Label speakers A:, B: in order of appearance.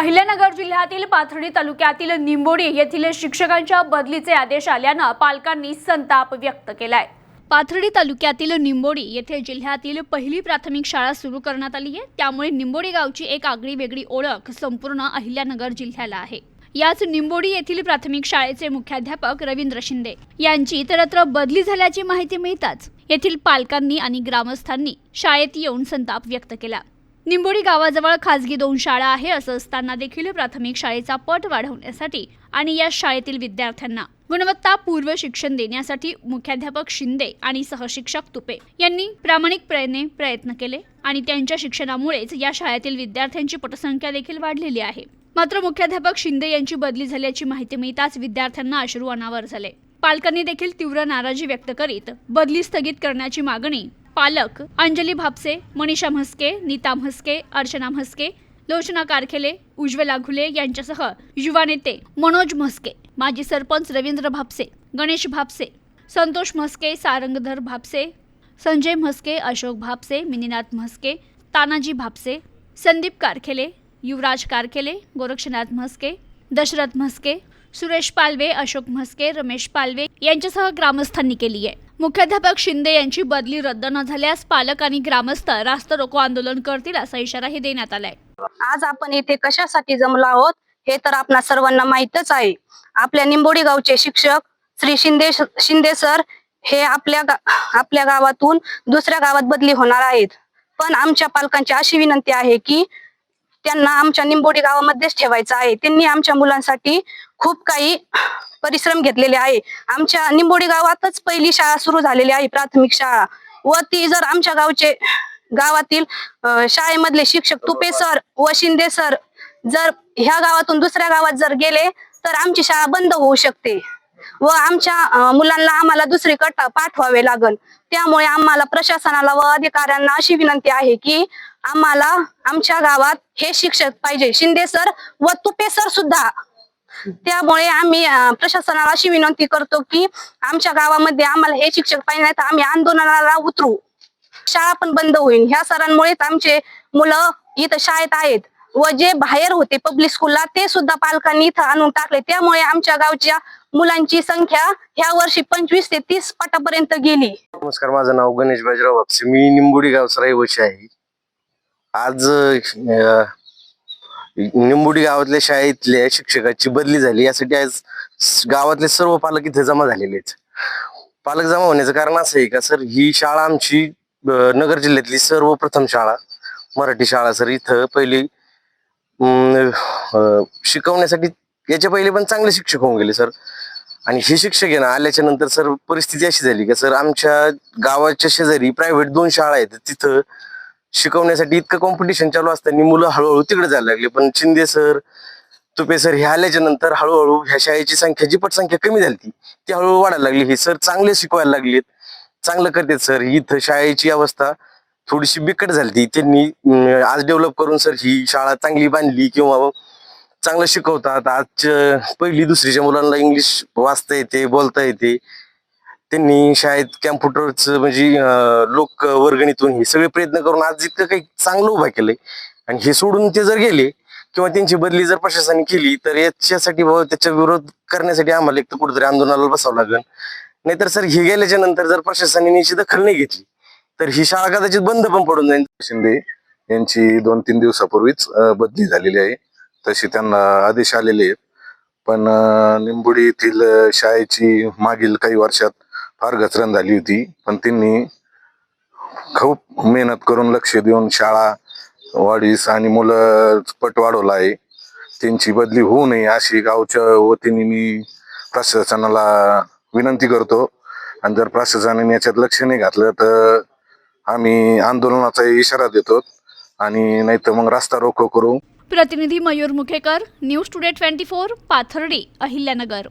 A: अहिल्यानगर जिल्ह्यातील पाथर्डी तालुक्यातील निंबोडी येथील शिक्षकांच्या बदलीचे आदेश आल्यानं पालकांनी संताप व्यक्त केलाय. पाथर्डी तालुक्यातील निंबोडी येथे जिल्ह्यातील पहिली प्राथमिक शाळा सुरू करण्यात आली आहे. त्यामुळे निंबोडी गावची एक आगळी वेगळी ओळख संपूर्ण अहिल्यानगर जिल्ह्याला आहे. याच निंबोडी येथील प्राथमिक शाळेचे मुख्याध्यापक रवींद्र शिंदे यांची इतरत्र बदली झाल्याची माहिती मिळताच येथील पालकांनी आणि ग्रामस्थांनी शाळेत येऊन संताप व्यक्त केला. निंबोडी गावाजवळ खासगी दोन शाळा आहे असं असताना देखील प्राथमिक शाळेचा पट वाढवण्यासाठी आणि या शाळेतील विद्यार्थ्यांना गुणवत्तापूर्व शिक्षण देण्यासाठी मुख्याध्यापक शिंदे आणि सहशिक्षक तुपे यांनी प्रामाणिकपणे प्रयत्न केले आणि त्यांच्या शिक्षणामुळेच या शाळेतील विद्यार्थ्यांची पटसंख्या देखील वाढलेली आहे. मात्र मुख्याध्यापक शिंदे यांची बदली झाल्याची माहिती मिळताच विद्यार्थ्यांना अश्रू अनावर झाले. पालकांनी देखील तीव्र नाराजी व्यक्त करीत बदली स्थगित करण्याची मागणी पालक अंजली भापसे मनीषा म्हस्के नीता म्हस्के अर्चना म्हस्के लोचना कारखेले उज्ज्वला घुले यांच्यासह युवा नेते मनोज म्हस्के माजी सरपंच रवींद्र भापसे गणेश भापसे संतोष म्हस्के सारंगधर भापसे संजय म्हस्के अशोक भापसे मिनीनाथ म्हस्के तानाजी भापसे संदीप कारखेले युवराज कारखेले गोरक्षनाथ म्हस्के दशरथ म्हस्के सुरेश पालवे अशोक म्हस्के रमेश पालवे यांच्यासह ग्रामस्थांनी केली आहे. मुख्याध्यापक शिंदे यांची बदली रद्द न झाल्यास पालक आणि ग्रामस्थ रास्त रोको आंदोलन करतील असा इशाराही देण्यात आलाय.
B: आज आपण इथे कशासाठी जमलो आहोत हे तर आपणा सर्वांना माहीतच आहे. आपल्या निंबोडी गावचे शिक्षक श्री शिंदे शिंदे सर हे आपल्या गा- आपल्या गावातून दुसऱ्या गावात बदली होणार आहेत. पण आमच्या पालकांची अशी विनंती आहे की त्यांना आमच्या निंबोडी गावामध्येच ठेवायचं आहे. त्यांनी आमच्या मुलांसाठी खूप काही परिश्रम घेतलेले आहे. आमच्या निंबोडी गावातच पहिली शाळा सुरू झालेली आहे प्राथमिक शाळा. व ती जर आमच्या गावचे गावातील शाळेमधले शिक्षक तुपे सर व शिंदे सर जर ह्या गावातून दुसऱ्या गावात जर गेले तर आमची शाळा बंद होऊ शकते. व आमच्या मुलांना आम्हाला दुसरीकडे पाठवावे लागल. त्यामुळे आम्हाला प्रशासनाला व अधिकाऱ्यांना अशी विनंती आहे की आम्हाला आमच्या गावात हे शिक्षक पाहिजे. शिंदे सर व तुपे सर सुद्धा. त्यामुळे आम्ही प्रशासनाला अशी विनंती करतो की आमच्या गावामध्ये आम्हाला हे शिक्षक पाहिजे नाही तर आम्ही आंदोलनाला उतरू. शाळा पण बंद होईल. ह्या सरांमुळेच आमचे मुलं इथं शाळेत आहेत. व जे बाहेर होते पब्लिक स्कूलला ते सुद्धा पालकांनी इथं आणून टाकले. त्यामुळे आमच्या गावच्या मुलांची संख्या ह्या वर्षी पंचवीस ते तीस पटापर्यंत गेली.
C: नमस्कार. माझं नाव गणेश बाजीराव बापसे. मी निंबोडी गावचा रहिवासी आहे. आज निंबुडी गावातल्या शाळेतल्या शिक्षकाची बदली झाली. यासाठी आज गावातले सर्व पालक इथे जमा झालेले आहेत. पालक जमा होण्याचं कारण असं आहे का सर ही शाळा आमची नगर जिल्ह्यातली सर्वप्रथम शाळा मराठी शाळा सर इथं पहिली शिकवण्यासाठी याच्या पहिले पण चांगले शिक्षक होऊन गेले सर. आणि हे शिक्षक आहे ना आल्याच्यानंतर सर परिस्थिती अशी झाली का सर आमच्या गावाच्या शेजारी प्रायव्हेट दोन शाळा आहेत. तिथं शिकवण्यासाठी इतकं कॉम्पिटिशन चालू असताना मुलं हळूहळू तिकडे जायला लागली. पण शिंदे सर तुपे सर हे आल्याच्यानंतर हळूहळू ह्या शाळेची संख्या जी पटसंख्या कमी झाली ती ती हळूहळू वाढायला लागली. हे सर चांगले शिकवायला लागलेत चांगलं करतात सर. इथं शाळेची अवस्था थोडीशी बिकट झाली ती त्यांनी आज डेव्हलप करून सर ही शाळा चांगली बांधली किंवा चांगलं शिकवतात. आजच्या पहिली दुसरीच्या मुलांना इंग्लिश वाचता येते बोलता येते. त्यांनी शाळेत कॅम्प्युटरच म्हणजे लोक वर्गणीतून हे सगळे प्रयत्न करून आज इतकं काही चांगलं उभा केलंय. आणि हे सोडून ते जर गेले किंवा त्यांची बदली जर प्रशासनाने केली तर याच्यासाठी व विरोध करण्यासाठी आम्हाला एक तर कुठेतरी आंदोलनाला बसावं लागेल. नाहीतर सर हे गेल्याच्यानंतर जर प्रशासनाने याची दखल नाही घेतली तर ही शाळा कदाचित बंद पण पडून जाईल.
D: शिंदे यांची दोन तीन दिवसापूर्वीच बदली झालेली आहे. तशी त्यांना आदेश आलेले आहेत. पण निंबुडी निंबोडी येथील शाळेची मागील काही वर्षात फार घसरण झाली होती पण त्यांनी खूप मेहनत करून लक्ष देऊन शाळा वाढीस आणि मुलं पट वाढवला आहे. त्यांची बदली होऊ नये अशी गावच्या वतीने मी प्रशासनाला विनंती करतो. आणि जर प्रशासनाने याच्यात लक्ष नाही घातलं तर आम्ही आंदोलनाचा इशारा देतो आणि नाही तर मग रस्ता रोको करू.
A: प्रतिनिधी Mayur Mukhekar news today twenty four Pathardi Ahilyanagar.